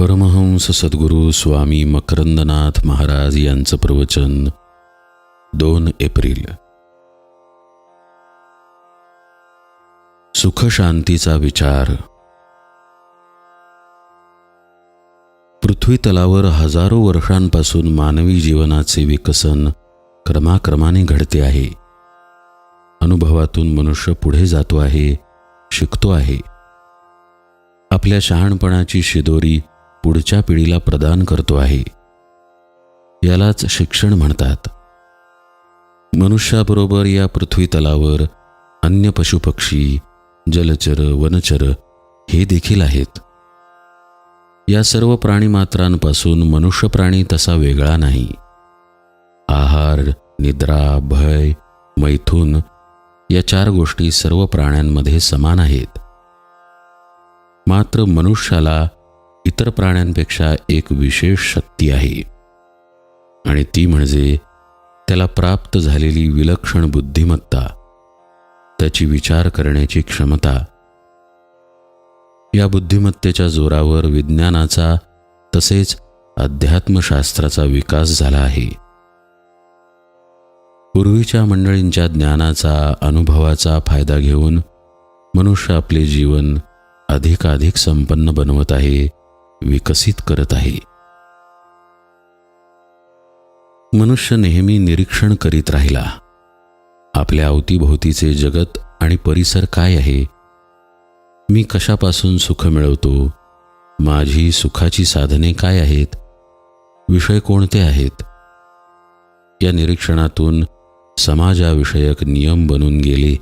परमहंस सद्गुरू स्वामी मकरंदनाथ महाराज यांचं प्रवचन दोन एप्रिल. सुखशांतीचा विचार. पृथ्वी तलावर हजारो वर्षांपासून मानवी जीवनाचे विकसन क्रमाक्रमाने घडते आहे. अनुभवातून मनुष्य पुढे जातो आहे शिकतो आहे. आपल्या शहाणपणाची शिदोरी पुढच्या पिढीला प्रदान करतो आहे. यालाच शिक्षण म्हणतात. मनुष्याबरोबर या पृथ्वी तलावर अन्य पशुपक्षी जलचर वनचर हे देखील आहेत. या सर्व प्राणीमात्रांपासून मनुष्य प्राणी तसा वेगळा नाही. आहार निद्रा भय मैथून या चार गोष्टी सर्व प्राण्यांमध्ये समान आहेत. मात्र मनुष्याला इतर प्राण्यांपेक्षा एक विशेष शक्ती आहे. आणि ती म्हणजे त्याला प्राप्त झालेली विलक्षण बुद्धिमत्ता त्याची विचार करण्याची क्षमता. या बुद्धिमत्तेच्या जोरावर विज्ञानाचा तसेच अध्यात्मशास्त्राचा विकास झाला आहे. पूर्वीच्या मंडळींच्या ज्ञानाचा अनुभवाचा फायदा घेऊन मनुष्य आपले जीवन अधिकाधिक संपन्न बनवत आहे. विकसित करत आहे. मनुष्य नेहमी निरीक्षण करीत राहिला. आपल्या अवतीभोवतीचे जगत आणि परिसर काय आहे? मी कशापासून सुख मिळवतो? माझी सुखाची साधने काय आहेत? विषय कोणते आहेत? या निरीक्षणातून समाजाविषयक नियम बनून गेले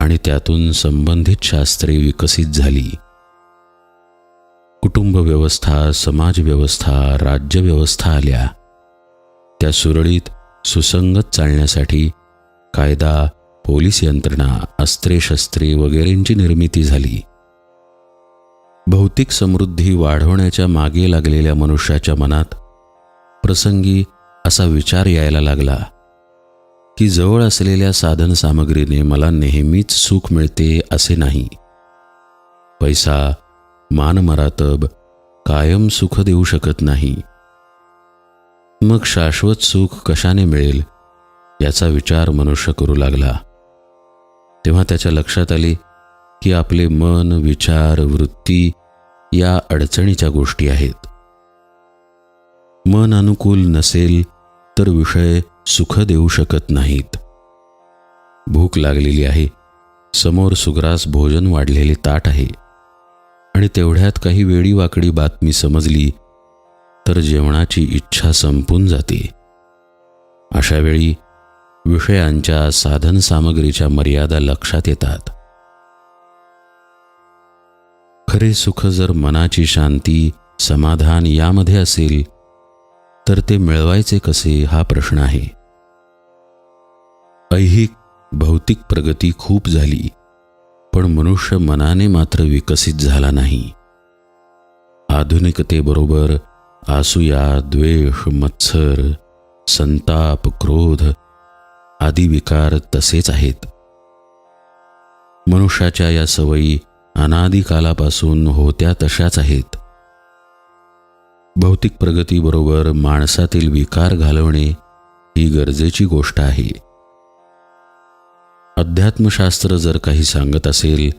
आणि त्यातून संबंधित शास्त्रे विकसित झाली. कुटुंब व्यवस्था समाज व्यवस्था राज्य व्यवस्था आल्या. त्या सुरळीत सुसंगत चालण्यासाठी कायदा पोलीस यंत्रणा अस्त्रे शस्त्रे वगैरेंची निर्मिती झाली. भौतिक समृद्धी वाढवण्याच्या मागे लागलेल्या मनुष्याच्या मनात प्रसंगी असा विचार यायला लागला की जवळ असलेल्या साधनसामग्रीने मला नेहमीच सुख मिळते असे नाही. पैसा मानमरातब कायम सुख देऊ शकत नाही. मग शाश्वत सुख कशाने मिळेल याचा विचार मनुष्य करू लागला. तेव्हा त्याच्या लक्षात आले की आपले मन विचार वृत्ती या अडचणीच्या गोष्टी आहेत. मन अनुकूल नसेल तर विषय सुख देऊ शकत नाहीत. भूक लागलेली आहे समोर सुग्रास भोजन वाढलेले ताट आहे. आणि तेवढ्यात काही वेळी वाकडी बातमी समजली तर जेवणाची इच्छा संपून जाते. अशा वेळी विषयांच्या साधनसामग्रीच्या मर्यादा लक्षात येतात. खरे सुख जर मनाची शांती समाधान यामध्ये असेल तर ते मिळवायचे कसे हा प्रश्न आहे. ऐहिक भौतिक प्रगती खूप झाली. पण मनुष्य मनाने मात्र विकसित झाला नाही. आधुनिकतेबरोबर आसूया द्वेष मत्सर संताप क्रोध आदी विकार तसेच आहेत. मनुष्याच्या या सवयी अनादिकालापासून होत्या तशाच आहेत. भौतिक प्रगतीबरोबर माणसातील विकार घालवणे ही गरजेची गोष्ट आहे. अध्यात्मशास्त्र जर काही सांगत असेल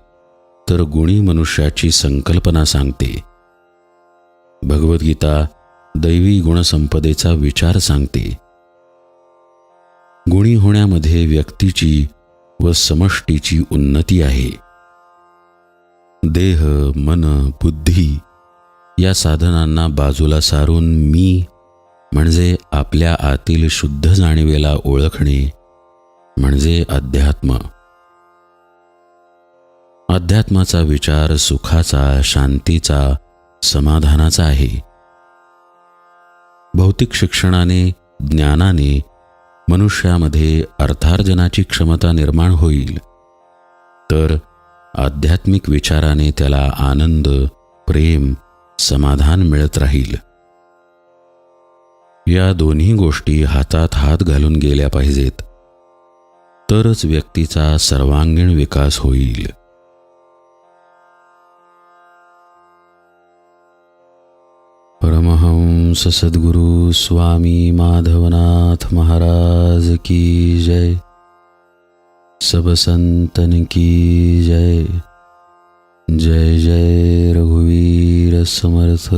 तर गुणी मनुष्याची संकल्पना सांगते. भगवद्गीता दैवी गुणसंपदेचा विचार सांगते. गुणी होण्यामध्ये व्यक्तीची व समष्टीची उन्नती आहे. देह मन बुद्धी या साधनांना बाजूला सारून मी म्हणजे आपल्या आतील शुद्ध जाणीवेला ओळखणे म्हणजे अध्यात्म. अध्यात्माचा विचार सुखाचा शांतीचा समाधानाचा आहे. भौतिक शिक्षणाने ज्ञानाने मनुष्यामध्ये अर्थार्जनाची क्षमता निर्माण होईल. तर आध्यात्मिक विचाराने त्याला आनंद प्रेम समाधान मिळत राहील. या दोन्ही गोष्टी हातात हात घालून गेल्या पाहिजेत. तरच व्यक्तीचा सर्वांगीण विकास होईल. परमहंस सद्गुरु स्वामी माधवनाथ महाराज की जय. सब संतन की जय. जय जय रघुवीर समर्थ.